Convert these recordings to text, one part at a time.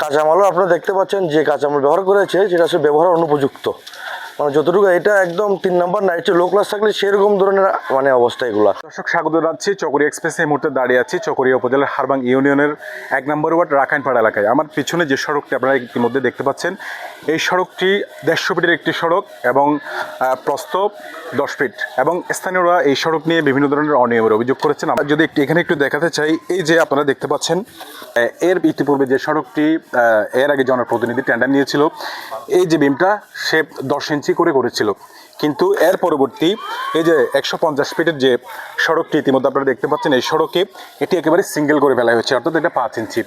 কাঁচামালও আপনারা দেখতে পাচ্ছেন যে কাঁচামাল ব্যবহার করেছে যেটা সে ব্যবহার অনুপযুক্ত। মানে যতটুকু এটা একদম তিন নম্বর নাইট লো ক্লাস থাকলে সেরকম ধরনের মানে অবস্থা এগুলা। দর্শক স্বাগত জানাচ্ছি চকরি এক্সপ্রেস এই মুহূর্তে দাঁড়িয়ে আছি চকরিয়া উপজেলার হারবাং ইউনিয়নের এক নম্বর ওয়ার্ড রাখাইনপাড়া এলাকায়। আমার পিছনে যে সড়কটি আপনারা ইতিমধ্যে দেখতে পাচ্ছেন এই সড়কটি দেড়শো ফিটের একটি সড়ক এবং আহ, প্রস্থ দশ ফিট এবং স্থানীয়রা এই সড়ক নিয়ে বিভিন্ন ধরনের অনিয়মের অভিযোগ করেছেন। আমরা যদি একটু এখানে একটু দেখাতে চাই এই যে আপনারা দেখতে পাচ্ছেন এর ইতিপূর্বে যে সড়কটি এর আগে জনপ্রতিনিধি টেন্ডার নিয়েছিল এই যে বিমটা সে দশ ইঞ্চি করে করেছিল। কিন্তু এর পরবর্তী এই যে একশো পঞ্চাশ ফিটের যে সড়কটি ইতিমধ্যে আপনারা দেখতে পাচ্ছেন, এই সড়কে এটি একেবারে সিঙ্গেল করে ফেলা হয়েছে, অর্থাৎ এটা পাঁচ ইঞ্চি।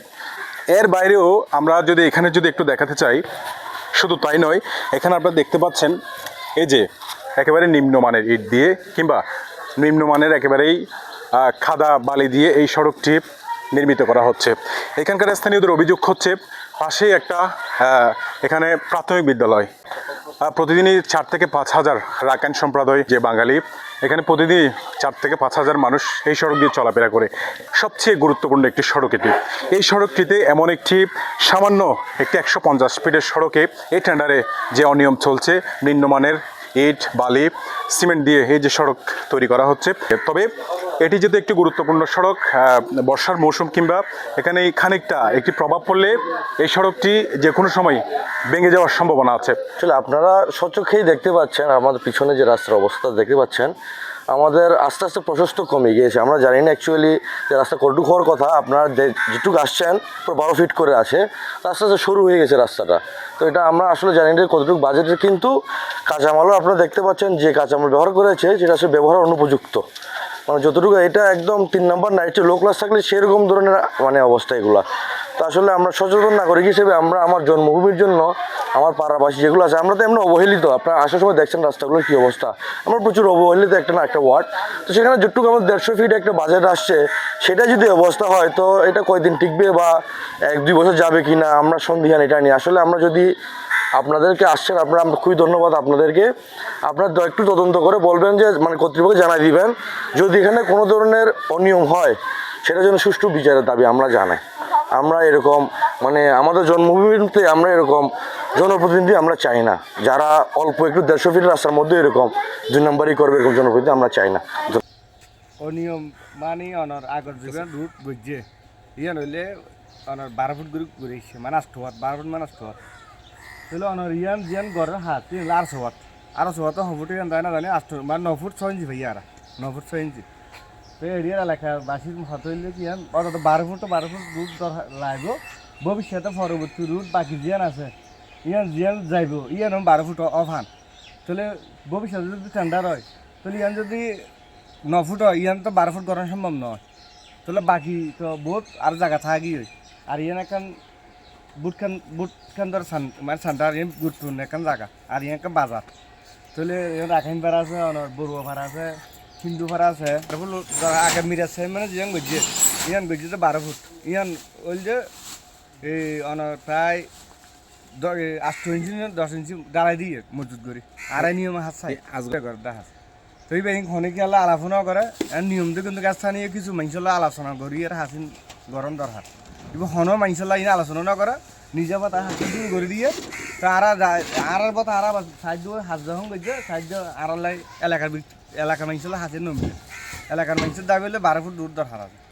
এর বাইরেও আমরা যদি এখানে যদি একটু দেখাতে চাই, শুধু তাই নয়, এখানে আপনারা দেখতে পাচ্ছেন এই যে একেবারে নিম্নমানের ইট দিয়ে কিংবা নিম্নমানের একেবারেই খাদা বালি দিয়ে এই সড়কটি নির্মিত করা হচ্ছে। এখানকার স্থানীয়দের অভিযোগ হচ্ছে, পাশেই একটা এখানে প্রাথমিক বিদ্যালয়। প্রতিদিনই চার থেকে পাঁচ হাজার রাকান সম্প্রদায় যে বাঙালি, এখানে প্রতিদিনই চার থেকে পাঁচ হাজার মানুষ এই সড়ক দিয়ে চলাফেরা করে। সবচেয়ে গুরুত্বপূর্ণ একটি সড়ক এটি। এই সড়কটিতে এমন একটি সামান্য একটি একশো পঞ্চাশ ফিটের সড়কে এই টেন্ডারে যে অনিয়ম চলছে, নিম্নমানের ইট, বালি, সিমেন্ট দিয়ে এই যে সড়ক তৈরি করা হচ্ছে। তবে এটি যেহেতু একটি গুরুত্বপূর্ণ সড়ক বর্ষার মৌসুম কিংবা এখানে খানিকটা একটি প্রভাব পড়লে এই সড়কটি যে কোনো সময় ভেঙে যাওয়ার সম্ভাবনা আছে। আসলে আপনারা সচক্ষেই দেখতে পাচ্ছেন, আমাদের পিছনে যে রাস্তার অবস্থা দেখতে পাচ্ছেন, আমাদের আস্তে আস্তে প্রশস্ত কমে গিয়েছে। আমরা জানি না অ্যাকচুয়ালি যে রাস্তা কটুক হওয়ার কথা, আপনারা যেটুকু আসছেন, পুরো বারো ফিট করে আছে আস্তে আস্তে শুরু হয়ে গেছে রাস্তাটা। তো এটা আমরা আসলে জানি না কতটুকু বাজেটের কিন্তু কাঁচামালও আপনারা দেখতে পাচ্ছেন যে কাঁচামাল ব্যবহার করেছে, যেটা সে ব্যবহার অনুপযুক্ত। মানে যতটুকু এটা একদম তিন নম্বর নাইটে লো ক্লাস থাকলে সেরকম ধরনের মানে অবস্থা এগুলা। তো আসলে আমরা সচেতন নাগরিক হিসেবে আমরা আমার জন্মভূমির জন্য, আমার পাড়াবাসী যেগুলো আছে, আমরা তো এমনি অবহেলিত। আপনারা আসার সময় দেখছেন রাস্তাগুলোর কী অবস্থা। আমরা প্রচুর অবহেলিত একটা না একটা ওয়ার্ড তো সেখানে যেটুকু আমার দেড়শো ফিট একটা বাজেট আসছে, সেটা যদি অবস্থা হয়, তো এটা কয়দিন টিকবে বা এক দুই বছর যাবে কি না আমরা সন্ধিহান এটা নিয়ে। আসলে আমরা যদি আপনাদেরকে আসছেন, আপনারা খুবই ধন্যবাদ আপনাদেরকে। আপনারা একটু তদন্ত করে বলবেন যে মানে কর্তৃপক্ষ জানাই দিবেন, যদি এখানে কোনো ধরনের অনিয়ম হয়, সেটা যেন সুষ্ঠু বিচারের দাবি আমরা জানাই। আমরা এরকম মানে আমাদের জন্মভূমিতে আমরা এরকম জনপ্রতিনিধি আমরা চাই না। যারা অল্প একটু দেড়শো ফিট রাস্তার মধ্যে এরকম দুই নম্বরই করবে এরকম জনপ্রতিনিধি, আমরা চাই না। অনিয়ম মানে অনার আগর যুগের রুট বুঝছে। ইয়ান হইলে অনার বারো ফুট করে ঘুরেছে মানে হাত বারো ফুট মানে হাত তাহলে অনার ইয়ান জিয়ান গড়ের হাত ইয়ান আড়শো হাত আড়শো হাত হবুট ইয়ান দেয় না জানি আষ্ট মানে ন ফুট ছয় ইঞ্চি ভাইয়া আর ন ফুট ছয় ইঞ্চি। তো এরিয়ার এলাকা বাসির হাত কি ইয়ান অর্থাৎ বারো ফুট তো বারো ফুট রুট লাগবো। ভবিষ্যতে পরবর্তী রুট বাকি জিয়ান আছে, ইয়ান জিয়ান যাইব, ইয়ান বারো ফুট অফান তাহলে ভবিষ্যতে যদি টেন্ডার হয়, তাহলে ইয়ান যদি ন ফুট হয়, ইয়ান তো বারো ফুট করা সম্ভব নয়। তাহলে বাকি তো বহুত আর জায়গা থাকি হয় আর ইয়ান এখন বুট খান বুট খান ধর সান মানে ইয়ান বুট টুন এখন জায়গা আর ইয়ান এখন বাজার তাহলে ইয়ান রাখাইন পাড়া আছে অনার বড়ুয়া পাড়া আছে হিন্দু পাড়া আছে তারপর আগে সাহেব মানে জিয়ান গজ্জে ইয়ান গজ্জে তো বারো ফুট, ইয়ান ওই যে এই অনার প্রায় আষ্ট ইঞ্চি দশ ইঞ্চি দাঁড়াই দিয়ে মজুত করি আড়াই নিয়মে হাত চাই আজকে করে দেখা তো এই ব্যাংক খনে কি আল্লাহ আলোচনা করে আর নিয়ম তো কিন্তু স্থানীয় কিছু মানুষের আলোচনা করি আর হাসিন গরম দরকার এবার হন মানুষের ইনে আলোচনা না করে নিজে বা তার হাতে দূর করে দিয়ে। তা আরা আর বা তারা সাহায্য হাত যখন করছে সাহায্য আর লাই এলাকার এলাকার মানুষের হাতে নমবে এলাকার মানুষের দাবি হলে বারো ফুট দূর দরকার আছে।